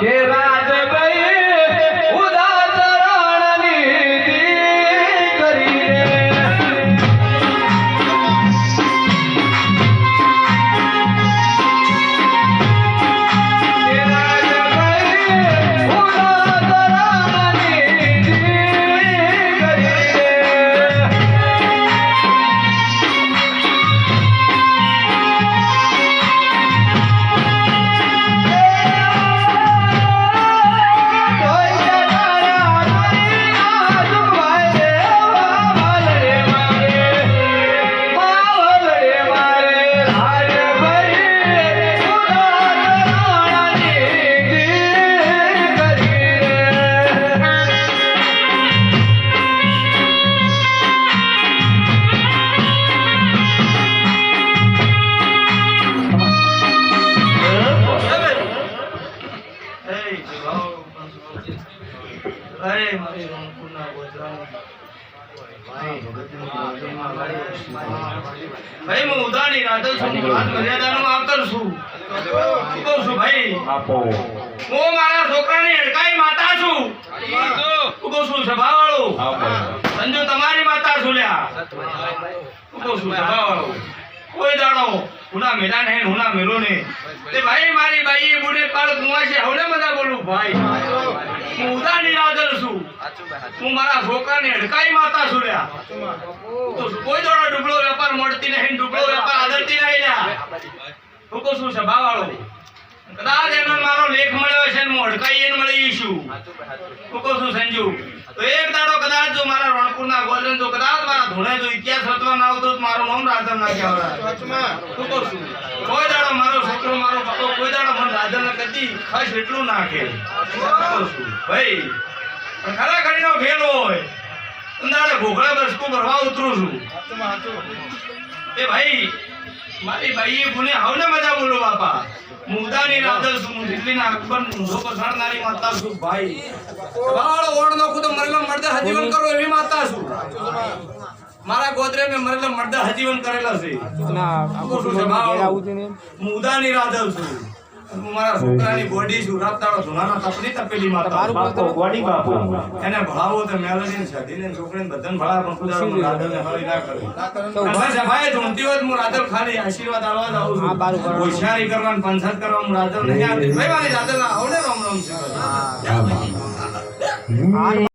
Queda અરે ભાઈ હું ઉદાહરણ રાધલ છું વાત છું કહું ભાઈ હું મારા છોકરાની અડકાઈ માતા છું છું સભાવાળો આપો સંજુ તમારી માતા છું લ્યા શું કહું છું સભાવાળો કોઈ દાડો હુના મેળા ને હુના મેળો ને. તે ભાઈ, મારી બાઈએ બુને પાળ કુવા ભાઈ હું ઉદાની રાધલ છું. હું મારા છોકરાની હડકાઈ માતા છું લ્યા. તો કોઈ દાડો ડુબળો વેપાર મળતી નહીં ડુબળો વેપાર આદરતી નહીં લ્યા. હું કહું છું સભાવાળો કદાચ એનો મળ્યો મળીશું. ને કહું છું સંજુ. તો એક દાડો કદાચ જો મારા રણપુરના ગોલ્ડન જો કદાચ મારા ધોણે જો ઇતિહાસ રચવા ના આવતો મારો નામ રાધન ના કહેવાય. શું કહું છું? કોઈ દાડો મારો છોકરો, મારો પપ્પો કોઈ દાડો મને રાધન કદી ખાસ એટલું ના કહે. શું ભાઈ ખરા ખરીનો ખેલ હોય અંદાડે ભોગળા બસકું ભરવા ઉતરું છું. એ ભાઈ, મારી ભાઈએ ગુને આવને મજા બોલો, બાપા. મુદાની રાધલ છું દિલ્હીના અકબર ઊંધો પસાડનારી માતા છું ભાઈ. વાળો ઓણ નો ખુદ મરેલો મર્દ હજીવન કરો એવી માતા છું. મારા ગોદરે મેં મરેલો મર્દ હજીવન કરેલા છે. ના. મુદાની રાધલ છું. હું મારા છોકરાની બોડી છું રાતાળો ધોનાના તપની તપેલી માતા. બાપો ગોડી બાપો. એને ભણાવો તો મેલડીને સધીને છોકરીને બધાને ભણાવે પણ ખુદા હું રાધલને હળી ના કરું. અને બસ ભાઈ ધૂમતી હોય હું રાધલ ખાલી આશીર્વાદ આલવા જ આવું છું. હોશિયારી કરવાનું પંચાયત કરવા હું રાધલ નહીં આવતી ભાઈ મારી રાધલ આવડે રામ રામ છે.